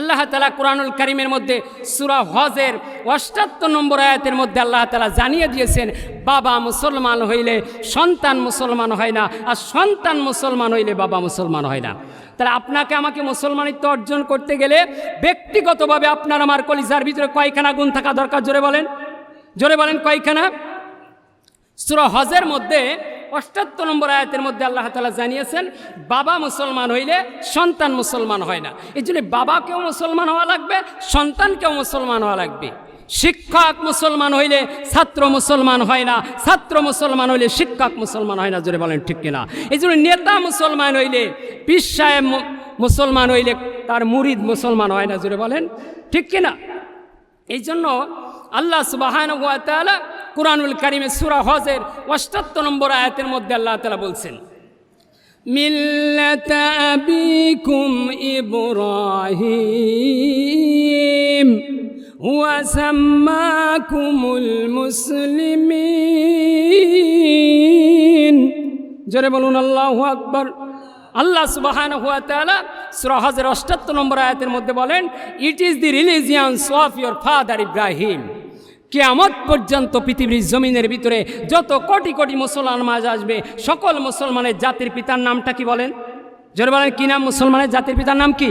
আল্লাহ তালা কোরআনুল করিমের মধ্যে সুরা হজের অষ্টাত্তর নম্বর আয়াতের মধ্যে আল্লাহ তালা জানিয়ে দিয়েছেন, বাবা মুসলমান হইলে সন্তান মুসলমান হয় না আর সন্তান মুসলমান হইলে বাবা মুসলমান হয় না। তাহলে আপনাকে আমাকে মুসলমানিত্ব অর্জন করতে গেলে ব্যক্তিগতভাবে আপনার আমার কলিজার ভিতরে কয়খানা গুণ থাকা দরকার? জোরে বলেন। জোরে বলেন কয়খানা? সুরা হজের মধ্যে অষ্টাত্তর নম্বর আয়াতের মধ্যে আল্লাহ তালা জানিয়েছেন, বাবা মুসলমান হইলে সন্তান মুসলমান হয় না। এই জন্য বাবাকেও মুসলমান হওয়া লাগবে, সন্তানকেও মুসলমান হওয়া লাগবে। শিক্ষক মুসলমান হইলে ছাত্র মুসলমান হয় না, ছাত্র মুসলমান হইলে শিক্ষক মুসলমান হয় না, জোরে বলেন ঠিক কিনা? এই জন্য নেতা মুসলমান হইলে, পীর সাহেব মুসলমান হইলে তার মুরিদ মুসলমান হয় না, জোরে বলেন ঠিক কিনা? এই জন্য আল্লাহ সুবাহান কুরআনুল কারিমে সুরা হজের অষ্টাত্তর নম্বর আয়াতের মধ্যে আল্লাহ তালা বলছেন, মিল্লাত আবিকুম ইব্রাহিম ওয়াসাম্মাকুমুল মুসলিমিন। জোরে বলুন, আল্লাহ আকবর। আল্লাহ সুবাহান হুয়া তালা সুরাহাজের অষ্টাত্তর নম্বর আয়াতের মধ্যে বলেন, it is the religions of your father Ibrahim. কেয়ামত পর্যন্ত পৃথিবীর জমিনের ভিতরে যত কোটি কোটি মুসলমান মাঝ আসবে, সকল মুসলমানের জাতির পিতার নামটা কি বলেন? জোরে বলেন, কি নাম মুসলমানের জাতির পিতার নাম কি?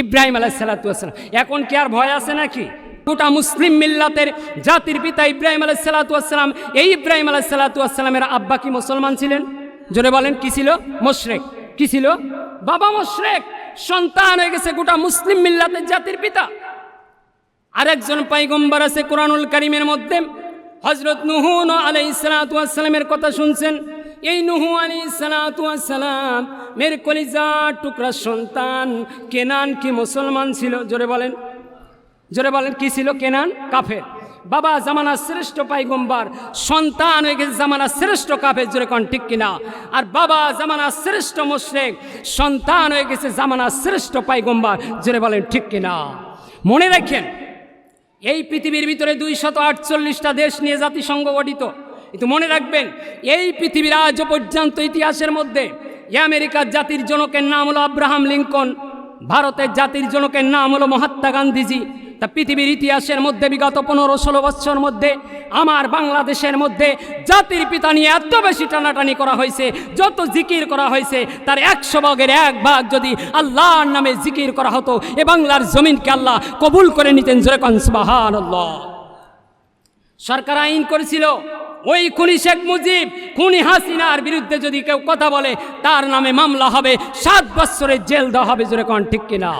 ইব্রাহিম আলাহ সালাতাম এখন কি আর ভয় আছে নাকি? গোটা মুসলিম মিল্লাতের জাতির পিতা ইব্রাহিম আলাহ সালাতাম এই ইব্রাহিম আলাহ সালাতামের আব্বা কি মুসলমান ছিলেন? জোরে বলেন, কি ছিল? মোশরেক। কি ছিল? বাবা মোশরেক। সন্তান হয়ে গেছে গোটা মুসলিম মিল্লাতের জাতির পিতা। আরেকজন পাইগম্বর আছে কোরআনুল করিমের মধ্যে। হজরত নুহুন আলাই সালাতামের কথা শুনছেন। এই নুহু আলী সালাতাম মের কলিজা টুকরা সন্তান কেনান কি মুসলমান ছিল? জোরে বলেন। জোরে বলেন, কি ছিল? কেনান কাফের। বাবা জামানা শ্রেষ্ঠ পাইগম্বার। সন্তান হয়ে গেছে জামানা শ্রেষ্ঠ কাফের, জোরে কন ঠিক কিনা? আর বাবা জামানা শ্রেষ্ঠ মুশরেক। সন্তান হয়ে গেছে জামানা শ্রেষ্ঠ পাইগম্বার। জোরে বলেন, ঠিক কিনা? মনে রাখেন এই পৃথিবীর ভিতরে দুইশত আটচল্লিশটা দেশ নিয়ে জাতিসংঘ গঠিত। কিন্তু মনে রাখবেন, এই পৃথিবীর আজ পর্যন্ত ইতিহাসের মধ্যে আমেরিকার জাতির জনকের নাম হলো আব্রাহাম লিঙ্কন, ভারতের জাতির জনকের নাম হলো মহাত্মা গান্ধীজি তা পৃথিবীর ইতিহাসের মধ্যে বিগত পনেরো ষোলো বৎসর মধ্যে, আমার বাংলাদেশের মধ্যে জাতির পিতা নিয়ে এত বেশি টানাটানি করা হয়েছে, যত জিকির করা হয়েছে, তার একশো ভাগের এক ভাগ যদি আল্লাহর নামে জিকির করা হতো, এ বাংলার জমিনকে আল্লাহ কবুল করে নিতেন জোরে কনসবাহান সরকার আইন করেছিল, ওই খুনি শেখ মুজিব, খুনি হাসিনার বিরুদ্ধে যদি কেউ কথা বলে, তার নামে মামলা হবে, সাত বছরের জেল দেওয়া হবে, জোরে কন, ঠিক কিনা?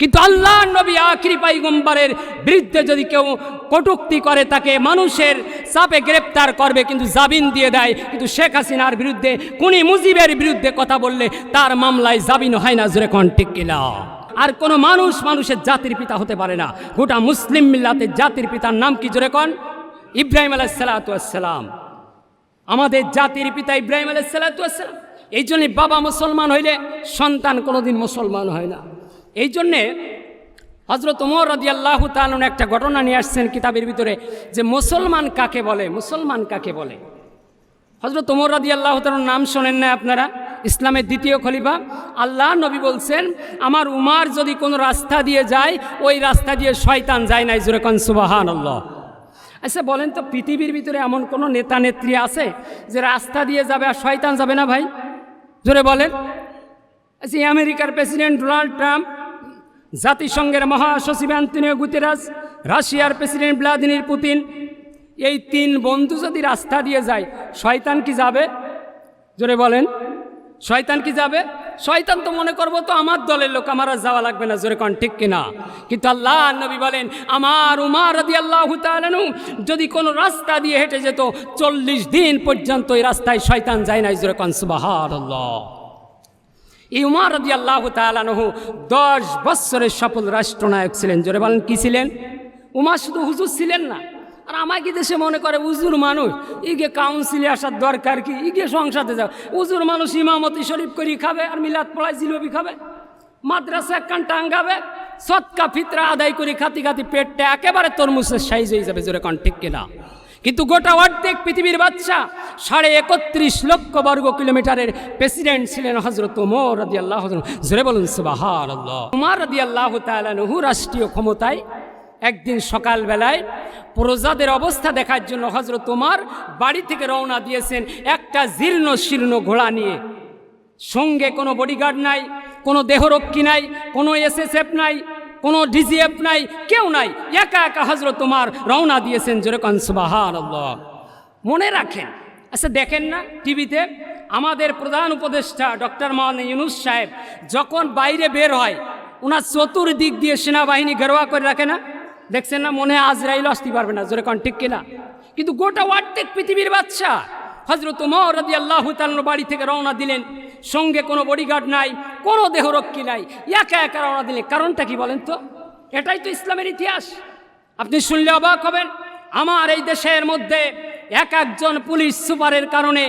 কিন্তু আল্লাহ নবী আখরি পাইগম্বরের বিরুদ্ধে যদি কেউ কটুক্তি করে, তাকে মানুষের চাপে গ্রেপ্তার করবে, কিন্তু জামিন দিয়ে দেয়। কিন্তু শেখ হাসিনার বিরুদ্ধে, কুনি মুজিবের বিরুদ্ধে কথা বললে তার মামলায় জামিন হয় না, জোরে কন ঠিক আর কোনো মানুষ মানুষের জাতির পিতা হতে পারে না। গোটা মুসলিম মিল্লাতের জাতির পিতার নাম কি, জোরে কন? ইব্রাহিম আলাহ সালাতাম আমাদের জাতির পিতা ইব্রাহিম আলাহ সালাতাম এই জন্যে বাবা মুসলমান হইলে সন্তান কোনোদিন মুসলমান হয় না। এই জন্যে হজরত রদি আল্লাহ তালন একটা ঘটনা নিয়ে আসছেন কিতাবের ভিতরে যে মুসলমান কাকে বলে, মুসলমান কাকে বলে? হজরত রদি আল্লাহ তালন নাম শোনেন না আপনারা? ইসলামের দ্বিতীয় খলিফা। আল্লাহ নবী বলছেন, আমার উমার যদি কোনো রাস্তা দিয়ে যায়, ওই রাস্তা দিয়ে শয়তান যায় নাই। জোরে কন সুবাহান আল্লাহ আচ্ছা বলেন তো, পৃথিবীর ভিতরে এমন কোনো নেতা নেত্রী আছে যে রাস্তা দিয়ে যাবে আর শয়তান যাবে না ভাই? জোরে বলেন। আচ্ছা আমেরিকার প্রেসিডেন্ট ডোনাল্ড ট্রাম্প জাতিসংঘের মহাসচিব অ্যান্টনিও গুতেরাস, রাশিয়ার প্রেসিডেন্ট ভ্লাদিমির পুতিন, এই তিন বন্ধু যদি রাস্তা দিয়ে যায়, শয়তান কি যাবে? জোরে বলেন। শয়তান কি যাবে? শয়তান তো মনে করব তো আমার দলের লোক, আমার আর যাওয়া লাগবে না, জোরে কন, ঠিক কিনা? কিন্তু আল্লাহ নবী বলেন, আমার উমার রদি আল্লাহ যদি কোনো রাস্তা দিয়ে হেঁটে যেত, চল্লিশ দিন পর্যন্ত এই রাস্তায় শয়তান যায় না জোরে কন সুবাহার আল্লাহ এই উমার রদি আল্লাহ তালানহু দশ বৎসরের সফল রাষ্ট্রনায়ক ছিলেন। জোরে বলেন, কি ছিলেন? উমার শুধু হুজুর ছিলেন না। আর আমাকে দেশে মনে করে উজুর মানুষ। ইগে কাউন্সিলে আসার দরকার কি? ইগে সংসদে যাও। উজুর মানুষ ইমামতি শরীফ করি খাবে আর মিলাদ পড়ায় জিলবি খাবে। মাদ্রাসা একখান টাঙ্গাবে। সৎকা ফিতরা আদায় করি খাতি খাতি পেটটা একেবারে তরমুজের সাইজ হয়ে যাবে। জোরে কন, ঠিক কিনা? কিন্তু গোটা অর্ধেক পৃথিবীর বাচ্চা সাড়ে একত্রিশ লক্ষ বর্গ কিলোমিটারের প্রেসিডেন্ট ছিলেন হজরত আল্লাহ জোরে বলুন রাষ্ট্রীয় ক্ষমতায় একদিন সকালবেলায় প্রজাদের অবস্থা দেখার জন্য হজরত উমার বাড়ি থেকে রওনা দিয়েছেন একটা জীর্ণ শীর্ণ ঘোড়া নিয়ে। সঙ্গে কোনো বডিগার্ড নাই, কোনো দেহরক্ষী নাই, কোনো এসএসএফ নাই কোনো ডিজিএফ নাই, কেউ নাই। একা একা হজরত তোমার রওনা দিয়েছেন যেরকম সুবাহান মনে রাখেন আচ্ছা দেখেন না টিভিতে, আমাদের প্রধান উপদেষ্টা ডক্টর মোহাম্মদ ইউনুস সাহেব যখন বাইরে বের হয় ওনার চতুর্দিক দিয়ে সেনাবাহিনী গেরোয়া করে রাখে না? দেখছেন না মনে আজরাইল আসতে পারবে না যেরকম ঠিক কিনা? কিন্তু গোটা ওয়ার্টেক পৃথিবীর বাচ্চা হজরত উমর রাদি আল্লাহ তাল্লার বাড়ি থেকে রওনা দিলেন। সঙ্গে কোনো বডিগার্ড নাই, কোনো দেহরক্ষী নাই। একা একা রওনা দিলেন। কারণটা কি বলেন তো? এটাই তো ইসলামের ইতিহাস। আপনি শুনলে অবাক হবেন, আমার এই দেশের মধ্যে এক একজন পুলিশ সুপারের কারণে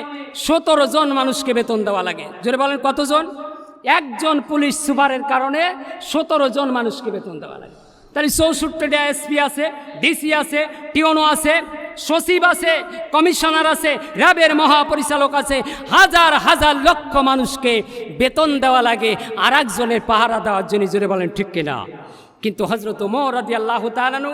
সতেরো জন মানুষকে বেতন দেওয়া লাগে। জোরে বলেন, কতজন? একজন পুলিশ সুপারের কারণে সতেরো জন মানুষকে বেতন দেওয়া লাগে। তাহলে চৌষট্টিটা এসপি আছে, ডিসি আছে, টিওনো আছে সচিব আছে, কমিশনার আছে, র্যাবের মহাপরিচালক আছে, হাজার হাজার লক্ষ মানুষকে বেতন দেওয়া লাগে আর একজনের পাহারা দেওয়ার জন্য জোরে বলেন, ঠিক কিনা? কিন্তু হজরত মোরাদি আল্লাহ তালানু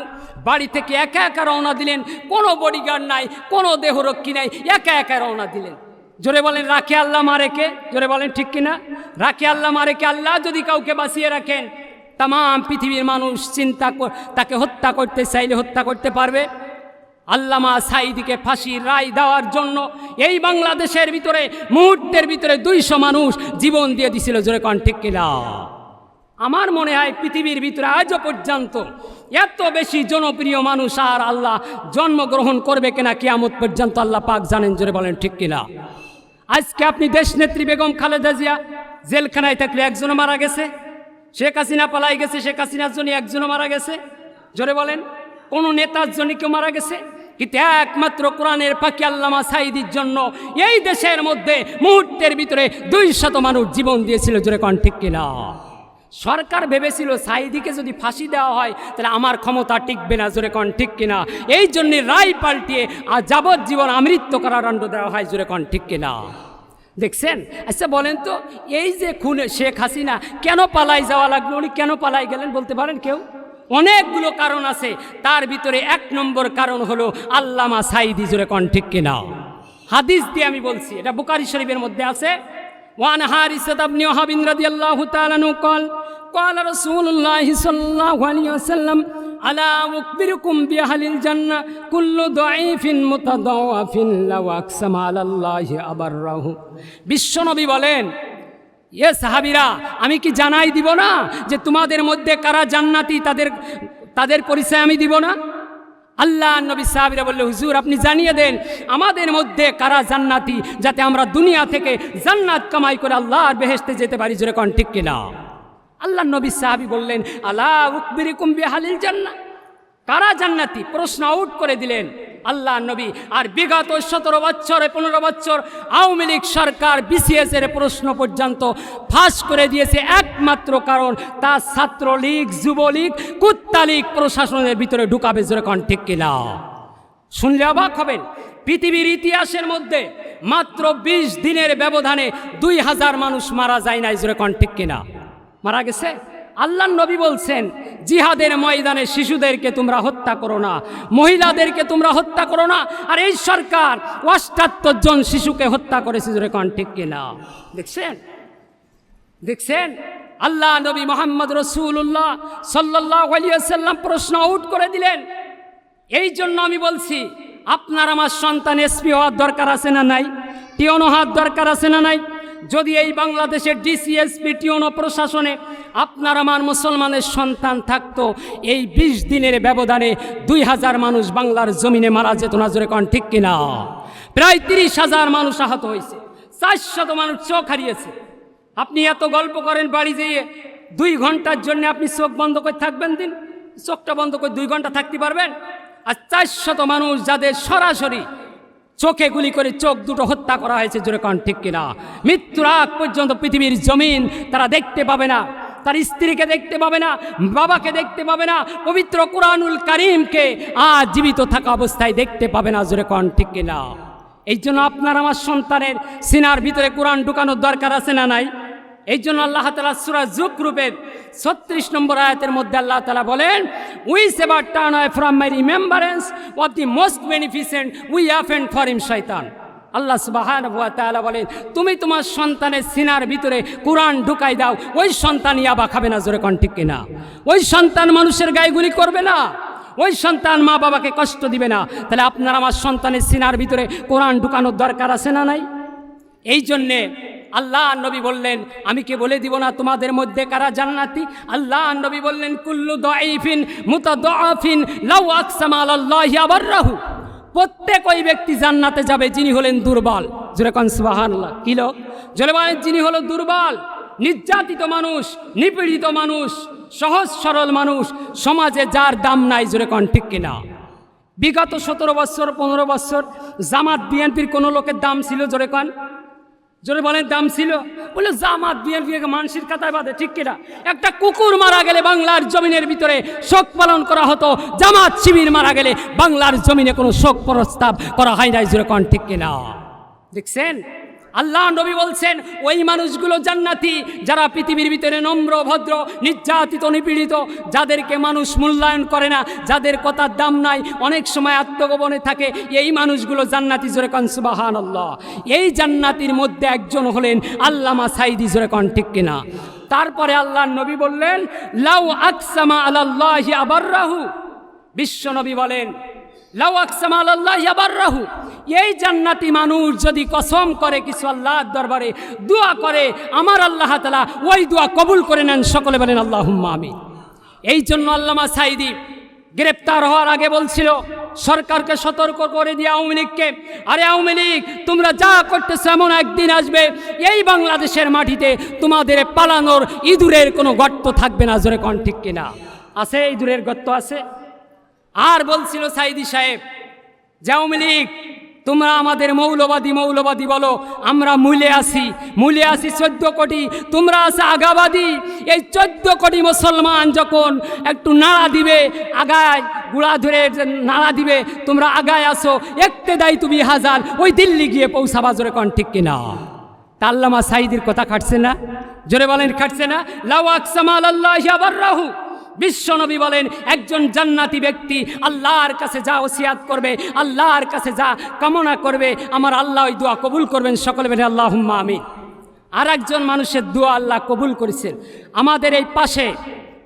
বাড়ি থেকে একা একা রওনা দিলেন, কোনো বডিগার্ড নাই, কোনো দেহরক্ষী নাই, একা একা রওনা দিলেন। জোরে বলেন, রাখে আল্লাহ মারেকে জোরে বলেন, ঠিক কিনা? রাখে আল্লাহ মারেকে আল্লাহ যদি কাউকে বাঁচিয়ে রাখেন তাম পৃথিবীর মানুষ চিন্তা তাকে হত্যা করতে চাইলে হত্যা করতে পারবে। আল্লামা সাইদিকে ফাঁসির রায় দেওয়ার জন্য এই বাংলাদেশের ভিতরে, মুহূর্তের ভিতরে দুইশো মানুষ জীবন দিয়ে দিছিল, জোরে কন ঠিক কিনা? আমার মনে হয় পৃথিবীর ভিতরে আজও পর্যন্ত এত বেশি জনপ্রিয় মানুষ আর আল্লাহ জন্মগ্রহণ করবে কিনা কিয়ামত পর্যন্ত আল্লাহ পাক জানেন, জোরে বলেন ঠিক কিনা? আজকে আপনি দেশনেত্রী বেগম খালেদা জিয়া জেলখানায় থাকলে একজনও মারা গেছে, শেখ হাসিনা পালাই গেছে, শেখ হাসিনার জন্য একজনও মারা গেছে, জোরে বলেন, কোনো নেতার জন্য কেউ মারা গেছে? কিন্তু একমাত্র কোরআনের পাখি আল্লামা সাইদির জন্য। এই দেশের মধ্যে মুহূর্তের ভিতরে দুই শত মানুষ জীবন দিয়েছিল, জোরে কন ঠিক কিনা? সরকার ভেবেছিল সাইদিকে যদি ফাঁসি দেওয়া হয়, তাহলে আমার ক্ষমতা টিকবে না, জোরে কন ঠিক কিনা? এই জন্য রায় পাল্টিয়ে আর যাবজ্জীবন আমৃত্য কারাদণ্ড দেওয়া হয়, জোরে কন ঠিক কিনা? দেখছেন? আচ্ছা বলেন তো, এই যে খুনে শেখ হাসিনা কেন পালাই যাওয়া লাগল? উনি কেন পালাই গেলেন বলতে পারেন কেউ? অনেকগুলো কারণ আছে তার ভিতরে এক নম্বর কারণ হলো আল্লামা সাইদি জোরে কন ঠিক কিনা হাদিস দিয়ে আমি বলছি এটা বুকারি শরীফের মধ্যে আছে وعن حارثة بن وهب رضي الله تعالى عنه قال قال رسول الله صلى الله عليه وسلم ألا أخبركم بأهل الجنة كل ضعيف متضعف لو أقسم على الله أبره বিশ্বনবী বলেন এ সাহাবিরা, আমি কি জানাই দিব না যে তোমাদের মধ্যে কারা জান্নাতি তাদের তাদের পরিচয় আমি দিব না? আল্লাহ নবী সাহাবিরা বললে, হুজুর, আপনি জানিয়ে দেন আমাদের মধ্যে কারা জান্নাতি যাতে আমরা দুনিয়া থেকে জান্নাত কামাই করে আল্লাহর বেহেশতে যেতে পারি? জোরে কন, ঠিক কিনা? আল্লাহ নবী সাহাবি বললেন আল্লাহ উকবির কুম্বি হালিল জান্নাত কারা জান্নাতি? প্রশ্ন আউট করে দিলেন। আল্লাহ নবী। আর বিগত সতেরো বছর, পনেরো বছর আওয়ামী লীগ সরকার বিসিএস এর প্রশ্ন পর্যন্ত ফাঁস করে দিয়েছে একমাত্র কারণ, তা ছাত্রলীগ, যুবলীগ, কুত্তালীগ প্রশাসনের ভিতরে ঢুকাবে যেরকম ঠিক কিনা। শুনলে অবাক হবেন, পৃথিবীর ইতিহাসের মধ্যে মাত্র ২০ দিনের ব্যবধানে দুই হাজার মানুষ মারা যায় না যেরকম ঠিক কিনা। মারা গেছে? আল্লাহ নবী বলছেন, জিহাদের ময়দানে শিশুদেরকে তোমরা হত্যা করো না, মহিলাদেরকে তোমরা হত্যা করো না, আর এই সরকার অষ্টাত্তর জন শিশুকে হত্যা করেছে যেরকম ঠিক কিনা? দেখছেন? দেখছেন? আল্লাহ নবী মোহাম্মদ রসুল্লাহ সাল্লাহ আলিয়াল্লাম প্রশ্ন আউট করে দিলেন, এই জন্য আমি বলছি, আপনার আমার সন্তান এসপি হওয়ার দরকার আছে না নাই? টিওনো হওয়ার দরকার আছে না নাই? যদি এই বাংলাদেশের ডিসিএসপি প্রশাসনে আপনার আমার মুসলমানের সন্তান থাকতো, এই বিশ দিনের ব্যবধানে দুই হাজার মানুষ বাংলার জমিনে মারা যেত, না জোরে কন ঠিক কিনা? প্রায় তিরিশ হাজার মানুষ আহত হয়েছে, চারশত মানুষ চোখ হারিয়েছে। আপনি এত গল্প করেন বাড়ি যেয়ে, দুই ঘণ্টার জন্য আপনি চোখ বন্ধ করে থাকবেন দিন? চোখটা বন্ধ করে দুই ঘণ্টা থাকতে পারবেন? আর চারশত মানুষ যাদের সরাসরি চোখে গুলি করে চোখ দুটো হত্যা করা হয়েছে, জোরে কন ঠিক কিনা? মৃত্যুর আগ পর্যন্ত পৃথিবীর জমিন তারা দেখতে পাবে না, তার স্ত্রীকে দেখতে পাবে না, বাবাকে দেখতে পাবে না, পবিত্র কোরআনুল করিমকে আজ জীবিত থাকা অবস্থায় দেখতে পাবে না, জোরে কন ঠিক কিনা? এই জন্য আপনার, আমার সন্তানের সিনার ভিতরে কোরআন ঢুকানোর দরকার আছে না নাই? এই জন্য আল্লাহ তালা সুরা জুক রূপের ছত্রিশ নম্বর আয়াতের মধ্যে আল্লাহ তালা বলেন we sever turn I from my remembrance of the most beneficent we F and for him শৈতান আল্লাহ সুবাহান তাআলা বলেন, তুমি তোমার সন্তানের সিনার ভিতরে কোরআন ঢুকাই দাও। ওই সন্তান ইয়াবা খাবে না জোরে কন ঠিক কিনা? ওই সন্তান মানুষের গায়েগুলি করবে না? ওই সন্তান মা বাবাকে কষ্ট দিবে না? তাহলে আপনার আমার সন্তানের সিনার ভিতরে কোরআন ঢুকানোর দরকার আছে না নাই? এই জন্যে আল্লাহ নবী বললেন, আমি কে বলে দিব না তোমাদের মধ্যে কারা জান্নাতি? আল্লাহ নবী বললেন, কুল্লু আলাল্লাহি আবাররাহু। প্রত্যেক ওই ব্যক্তি জান্নাতে যাবে, যিনি হলেন দুর্বল। জোরে কন, সুবহানাল্লাহ। কি লোক? জোরে যিনি হলো দুর্বল, নির্যাতিত মানুষ, নিপীড়িত মানুষ, সহজ সরল মানুষ, সমাজে যার দাম নাই, জোরে কন, ঠিক কিনা? বিগত সতেরো বছর, পনেরো বছর জামাত বিএনপির কোনো লোকের দাম ছিল, জোরে কন? জোরে বলেন, দাম ছিল। বলে, জামাত বিএনপি মানসির কাতায় বাঁধে, ঠিক কিনা? একটা কুকুর মারা গেলে বাংলার জমিনের ভিতরে শোক পালন করা হতো, জামাত শিবির মারা গেলে বাংলার জমিনে কোনো শোক প্রস্তাব করা হয় নাই, জোরে কন, ঠিক কিনা? দেখছেন? আল্লাহ নবী বলছেন, ওই মানুষগুলো জান্নাতি, যারা পৃথিবীর ভিতরে নম্র, ভদ্র, নির্যাতিত, নিপীড়িত, যাদেরকে মানুষ মূল্যায়ন করে না, যাদের কথার দাম নাই, অনেক সময় আত্মগোপনে থাকে, এই মানুষগুলো জান্নাতি জোরে কন সুবাহান আল্লাহ এই জান্নাতির মধ্যে একজন হলেন আল্লামা সাইদি জোরে কন, ঠিক কিনা? তারপরে আল্লাহ নবী বললেন, লাউ আকসামা আলাল্লাহি আবাররাহু। বিশ্ব নবী বলেন, লাউ আকসামা আল্লাহ আবার আবাররাহু। এই জান্নাতি মানুষ যদি কসম করে কিছু আল্লাহর দরবারে দোয়া করে, আমার আল্লাহ তালা ওই দোয়া কবুল করে নেন, সকলে বলেন আল্লাহ আমি এই জন্য আল্লামা সাইদি গ্রেপ্তার হওয়ার আগে বলছিল, সরকারকে সতর্ক করে দিয়ে আওয়ামী লীগকে। আরে আওয়ামী লীগ, তোমরা যা করতেছো এমন একদিন আসবে, এই বাংলাদেশের মাটিতে তোমাদের পালানোর ইঁদুরের কোনো গর্ত থাকবে না, জোরে কন ঠিক কিনা? আছে ইঁদুরের গর্ত আছে? আর বলছিল সাইদি সাহেব যে আওয়ামী লীগ তোমরা আমাদের মৌলবাদী মৌলবাদী বলো। আমরা মূলে আসি মূলে আসি চোদ্দ কোটি। তোমরা আছে আগাবাদী। এই চোদ্দ কোটি মুসলমান যখন একটু নাড়া দিবে, আগায় গুড়া ধরে নাড়া দিবে, তোমরা আগায় আসো একতে দাই তুমি হাজার। ওই দিল্লি গিয়ে পৌঁছাবা জোরে কন, ঠিক কিনা? তা আল্লামা সাইদির কথা খাটছে না? জোরে বলেন, খাটছে না? লাউ আকসামাল আল্লাহ রাহু বিশ্বনবী বলেন, একজন জান্নাতি ব্যক্তি আল্লাহর কাছে যা ওসিয়াত করবে, আল্লাহর কাছে যা কামনা করবে, আমার আল্লাহ ওই দোয়া কবুল করবেন। সকলে বেরে আল্লাহ আমি আর একজন মানুষের দোয়া আল্লাহ কবুল করেছেন। আমাদের এই পাশে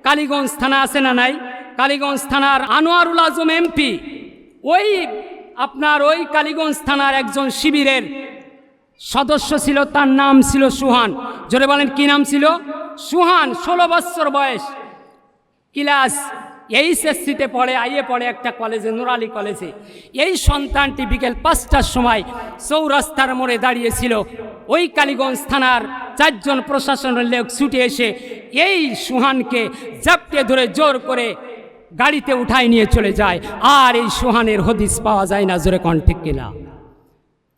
কালীগঞ্জ থানা আছে না নাই? কালীগঞ্জ থানার আনোয়ারুল আজম এমপি, ওই আপনার ওই কালীগঞ্জ থানার একজন শিবিরের সদস্য ছিল, তার নাম ছিল সুহান। জোরে বলেন, কি নাম ছিল? সুহান, ষোলো বৎসর বয়স। ক্লাস এইচএসসিতে পড়ে আইয়ে পড়ে একটা কলেজে, নুরালি কলেজে। এই সন্তানটি বিকেল পাঁচটার সময় চৌরাস্তার মোড়ে দাঁড়িয়েছিল। ওই কালীগঞ্জ থানার চারজন প্রশাসনের লোক ছুটে এসে এই সুহানকে জাপটে ধরে জোর করে গাড়িতে উঠাই নিয়ে চলে যায়। আর এই সুহানের হদিস পাওয়া যায় না, জোরে কন ঠিক কিনা।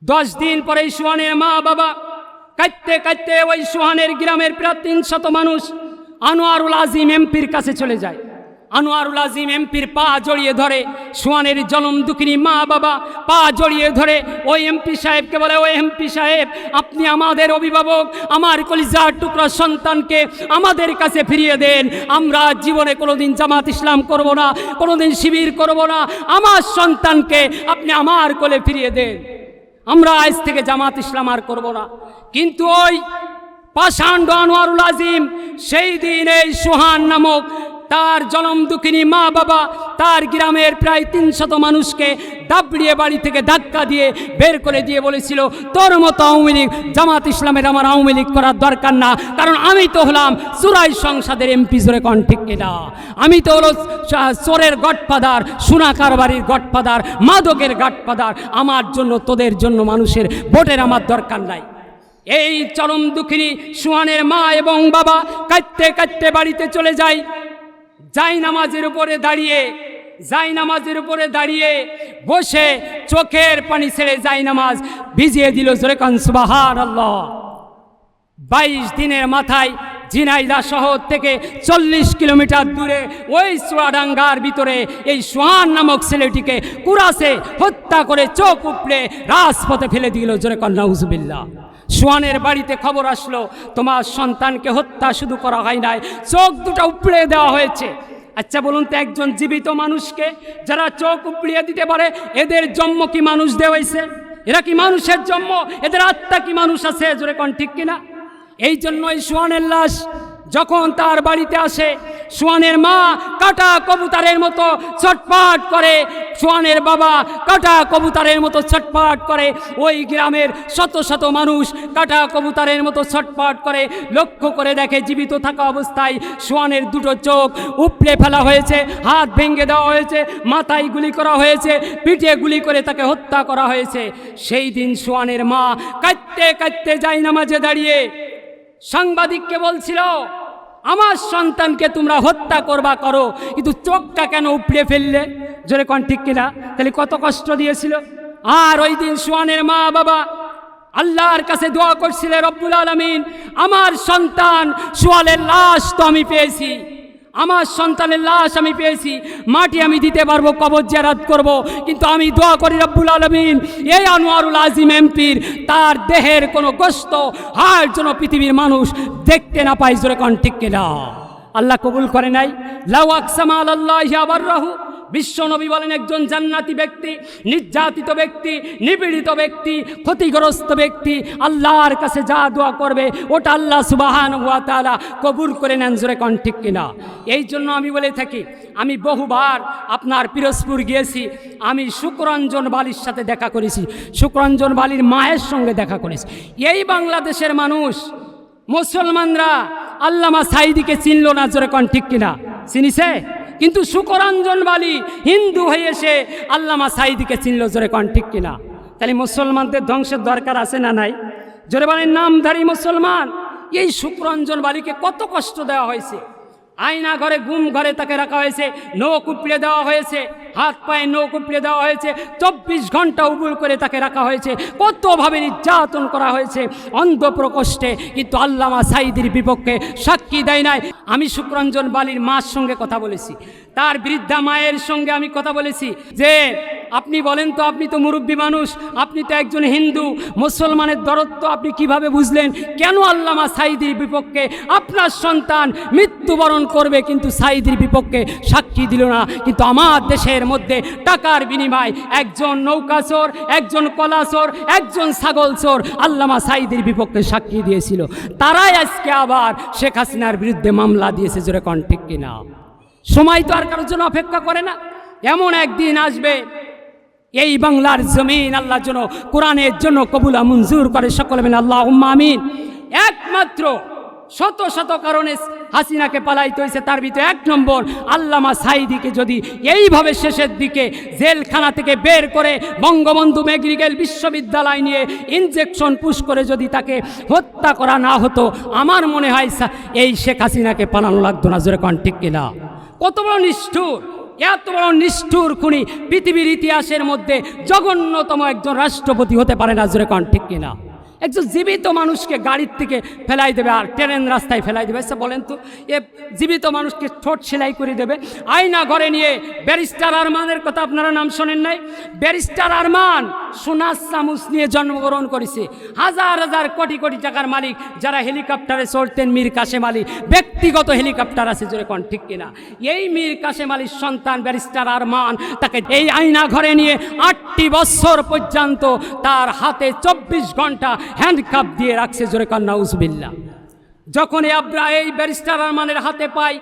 দশ দিন পরে সুহানের মা বাবা কাঁদতে কাঁদতে ওই সুহানের গ্রামের প্রায় তিনশত মানুষ আনোয়ারুল আজিম এমপির কাছে চলে যায়। আনোয়ারুল আজিম এমপির পা জড়িয়ে ধরে সুয়ানের জনম দুঃখিনী মা বাবা, পা জড়িয়ে ধরে ওই এমপি সাহেবকে বলে, ওই এমপি সাহেব, আপনি আমাদের অভিভাবক, আমার কলিজার টুকরা সন্তানকে আমাদের কাছে ফিরিয়ে দেন। আমরা জীবনে কোনোদিন জামাত ইসলাম করব না, কোনোদিন শিবির করব না। আমার সন্তানকে আপনি আমার কোলে ফিরিয়ে দেন। আমরা আজ থেকে জামাত ইসলাম আর করব না। কিন্তু ওই পাষাণ্ড আনোয়ারুল আজিম, সেই দিন এই সোহান নামক তার জনম দুঃখিনী মা বাবা তার গ্রামের প্রায় তিনশত মানুষকে দাবড়িয়ে বাড়ি থেকে ধাক্কা দিয়ে বের করে দিয়ে বলেছিল, তোর মতো আওয়ামী লীগ, জামাত ইসলামের আমার আওয়ামী লীগ করার দরকার না। কারণ আমি তো হলাম সুরাই সংসদের এমপি জোরে কন ঠিক কিনা আমি তো হলো চোরের গডফাদার সোনা কারবারির গডফাদার, মাদকের গডফাদার। আমার জন্য, তোদের জন্য মানুষের ভোটের আমার দরকার নাই। এই চরম দুঃখিনী সুহানের মা এবং বাবা কাঁদতে কাঁদতে বাড়িতে চলে যায়। যাই নামাজের উপরে দাঁড়িয়ে যাই নামাজের উপরে দাঁড়িয়ে বসে চোখের পানি ছেড়ে যাই নামাজ। ভিজিয়ে দিল জোরে কান সুবাহান আল্লাহ বাইশ দিনের মাথায় ঝিনাইদা শহর থেকে চল্লিশ কিলোমিটার দূরে ওই চুয়াডাঙ্গার ভিতরে এই সোহান নামক ছেলেটিকে কুরাসে হত্যা করে চোখ উপড়ে রাজপথে ফেলে দিল জোরে কন্যা হুজবিল্লা সোয়ানের বাড়িতে খবর আসলো, তোমার সন্তানকে হত্যা শুধু করা হয় নাই, চোখ দুটো উপড়ে দেওয়া হয়েছে। আচ্ছা বলুন তো একজন জীবিত মানুষকে যারা চোখ উপড়িয়ে দিতে পারে, এদের জন্ম কি মানুষ দেওয়া হয়েছে এরা কি মানুষের জন্ম? এদের আত্মা কি মানুষ আছে? জোরে কন ঠিক কিনা এই জন্যই সোয়ানের লাশ যখন তার বাড়িতে আসে, সোয়ানের মা কাটা কবুতারের মতো ছটপাট করে সোয়ানের বাবা কাটা কবুতারের মতো ছটপাট করে। ওই গ্রামের শত শত মানুষ কাটা কবুতারের মতো ছটপাট করে। লক্ষ্য করে দেখে জীবিত থাকা অবস্থায় সোয়ানের দুটো চোখ উপড়ে ফেলা হয়েছে, হাত ভেঙে দেওয়া হয়েছে, মাথায় গুলি করা হয়েছে, পিঠে গুলি করে তাকে হত্যা করা হয়েছে। সেই দিন সোয়ানের মা কাঁদতে কাঁদতে যাই নামাজে দাঁড়িয়ে সাংবাদিককে বলছিল আমার সন্তানকে তোমরা হত্যা করবা, করো। কিন্তু চোখটা কেন উপড়ে ফেললে? জোরে কন ঠিক কিনা? তাহলে কত কষ্ট দিয়েছিল। আর ওই দিন সোয়ানের মা বাবা আল্লাহর কাছে দোয়া করছিলে, রব্বুল আলমিন, আমার সন্তান সোয়ালের লাশ তো আমি পেয়েছি। আমার সন্তানের লাশ আমি পেয়েছি, মাটি আমি দিতে পারব, কবর জেরাত করব, কিন্তু আমি দোয়া করি রব্বুল আলমিন, এই আনোয়ারুল আজিম এমপির, তার দেহের কোনো গোস্ত হার যেন পৃথিবীর মানুষ দেখতে না পাই জোরে কন ঠিক না আল্লাহ কবুল করে নাই? লাউ আকসামা আল্লাহ আবার রাহু বিশ্বনবী বলেন একজন জান্নাতি ব্যক্তি, নির্যাতিত ব্যক্তি, নিপীড়িত ব্যক্তি, ক্ষতিগ্রস্ত ব্যক্তি, আল্লাহর কাছে যা দোয়া করবে, ওটা আল্লাহ সুবাহান হুয়া তালা কবুল করে নেন জোরে কন ঠিক কিনা। এই জন্য আমি বলে থাকি, আমি বহুবার আপনার পিরোজপুর গিয়েছি, আমি শুক্রঞ্জন বালির সাথে দেখা করেছি, শুক্রঞ্জন বালির মায়ের সঙ্গে দেখা করেছি। এই বাংলাদেশের মানুষ, মুসলমানরা আল্লামা সাইদিকে চিনল না জোরে কন ঠিক কিনা। চিনিছে? কিন্তু সুকরঞ্জন বালি হিন্দু হয়ে এসে আল্লামা সাইদিকে চিনল, জোরে কন, ঠিক কিনা? তাহলে মুসলমানদের ধ্বংসের দরকার আছে না নাই? জোরে বলেন, নামধারী মুসলমান, এই সুকরঞ্জন বালিকে কত কষ্ট দেওয়া হয়েছে? আয়না ঘরে গুম ঘরে তাকে রাখা হয়েছে, নখ উপড়ে দেওয়া হয়েছে, হাত পায়ে নখ উপড়ে দেওয়া হয়েছে, চব্বিশ ঘণ্টা উবুল করে তাকে রাখা হয়েছে, কতভাবে নির্যাতন করা হয়েছে অন্ধ প্রকোষ্ঠে কিন্তু আল্লামা সাইদির বিপক্ষে সাক্ষী দেয় নাই। আমি শুক্রঞ্জন বালির মার সঙ্গে কথা বলেছি, তার বৃদ্ধা মায়ের সঙ্গে আমি কথা বলেছি যে আপনি বলেন তো, আপনি তো মুরব্বী মানুষ, আপনি তো একজন হিন্দু, মুসলমানের দরত্ব আপনি কীভাবে বুঝলেন? কেন আল্লামা সাইদির বিপক্ষে আপনার সন্তান মৃত্যুবরণ করবে কিন্তু সাইদির বিপক্ষে সাক্ষী দিল না? কিন্তু আমার দেশের মধ্যে টাকার বিনিময়, একজন নৌকাচোর, একজন কলাচোর, একজন ছাগল চোর আল্লামা সাইদির বিপক্ষে সাক্ষী দিয়েছিল। তারাই আজকে আবার শেখ হাসিনার বিরুদ্ধে মামলা দিয়েছে জোরে কন্ঠিক কিনা? সময় তো আর কারোর জন্য অপেক্ষা করে না। এমন একদিন আসবে এই বাংলার জমিন, আল্লাহর জন্য, কোরআনের জন্য কবুলা মঞ্জুর করে সকলে মিলে আল্লাহ আমিন। একমাত্র শত শত কারণে হাসিনাকে পালাইতে হয়েছে, তার ভিতরে এক নম্বর, আল্লামা সাইদিকে যদি এইভাবে শেষের দিকে জেলখানা থেকে বের করে বঙ্গবন্ধু মেডিকেল বিশ্ববিদ্যালয় নিয়ে ইনজেকশন পুশ করে যদি তাকে হত্যা করা না হতো, আমার মনে হয় এই শেখ হাসিনাকে পালানো লাগতো না, জোরে কন, ঠিক কিনা? কত বড় নিষ্ঠুর। এত বড় নিষ্ঠুর খুনি পৃথিবীর ইতিহাসের মধ্যে জঘন্যতম একজন রাষ্ট্রপতি হতে পারে না, জোরে কন, ঠিক কিনা? একজন জীবিত মানুষকে গাড়ির থেকে ফেলাই দেবে আর ট্রেন রাস্তায় ফেলাই দেবে। আচ্ছা বলেন তো, এ জীবিত মানুষকে ঠোঁট সেলাই করে দেবে। আয়না ঘরে নিয়ে ব্যারিস্টার আরমানের কথা আপনারা নাম শোনেন নাই? ব্যারিস্টার আরমান সোনার চামচ নিয়ে জন্মগ্রহণ করেছে। হাজার হাজার কোটি কোটি টাকার মালিক, যারা হেলিকপ্টারে চড়তেন মীর কাশেম আলী। ব্যক্তিগত হেলিকপ্টার আছে, জোরে কোন, ঠিক কিনা? এই মীর কাশেম আলীর সন্তান ব্যারিস্টার আরমান, তাকে এই আয়না ঘরে নিয়ে আটটি বছর পর্যন্ত তার হাতে চব্বিশ ঘণ্টা হ্যান্ডকাপ দিয়ে রাখছে জোরে নাউজবিল্লা উজবিল্লা যখন এই আব্রা এই ব্যারিস্টার আরমানের হাতে পায়,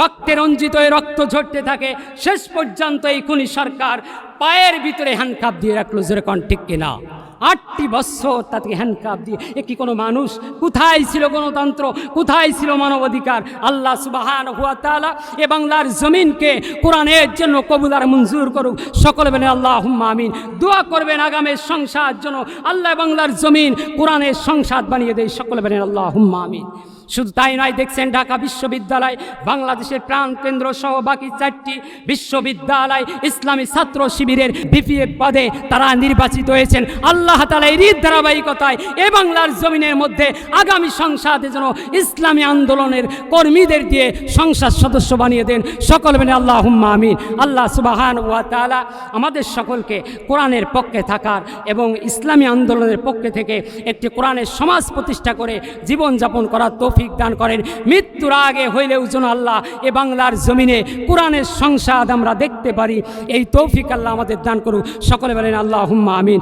রক্তে রঞ্জিত হয়ে রক্ত ঝরতে থাকে, শেষ পর্যন্ত এই খুনি সরকার পায়ের ভিতরে হ্যান্ডকাপ দিয়ে রাখল, জোরে কন, ঠিক কিনা? আটটি বৎসর তাকে হ্যান্ডকাপ দিয়ে। এ কি কোনো মানুষ? কোথায় ছিল গণতন্ত্র? কোথায় ছিল মানবাধিকার? আল্লাহ সুবাহান হুয়া তালা এ বাংলার জমিনকে কোরআনের জন্য কবুলার মঞ্জুর করুক। সকলে বলে আল্লাহ আমিন। দোয়া করবেন আগামের সংসার জন্য। আল্লাহ বাংলার জমিন কোরআনের সংসার বানিয়ে দেয়। সকলে বলেন আল্লাহ আমিন। শুধু তাই নয়, দেখছেন ঢাকা বিশ্ববিদ্যালয়, বাংলাদেশের প্রাণ কেন্দ্র সহ বাকি চারটি বিশ্ববিদ্যালয় ইসলামী ছাত্র শিবিরের বিপিএফ পদে তারা নির্বাচিত হয়েছেন। আল্লাহ তালা এরই ধারাবাহিকতায় এ বাংলার জমিনের মধ্যে আগামী সংসদে যেন ইসলামী আন্দোলনের কর্মীদের দিয়ে সংসদ সদস্য বানিয়ে দেন। সকল মেনে আল্লাহ হুম্মা আমিন। আল্লাহ সুবাহান ওয়া তালা আমাদের সকলকে কোরআনের পক্ষে থাকার এবং ইসলামী আন্দোলনের পক্ষে থেকে একটি কোরআনের সমাজ প্রতিষ্ঠা করে জীবনযাপন করার তৌফিক দান করেন। মৃত্যুর আগে হইলেও যেন আল্লাহ এ বাংলার জমিনে কোরআনের সংসাদ আমরা দেখতে পারি। এই তৌফিক আল্লাহ আমাদের দান করুক। সকলে বলেন আল্লাহ হুম্মা আমিন।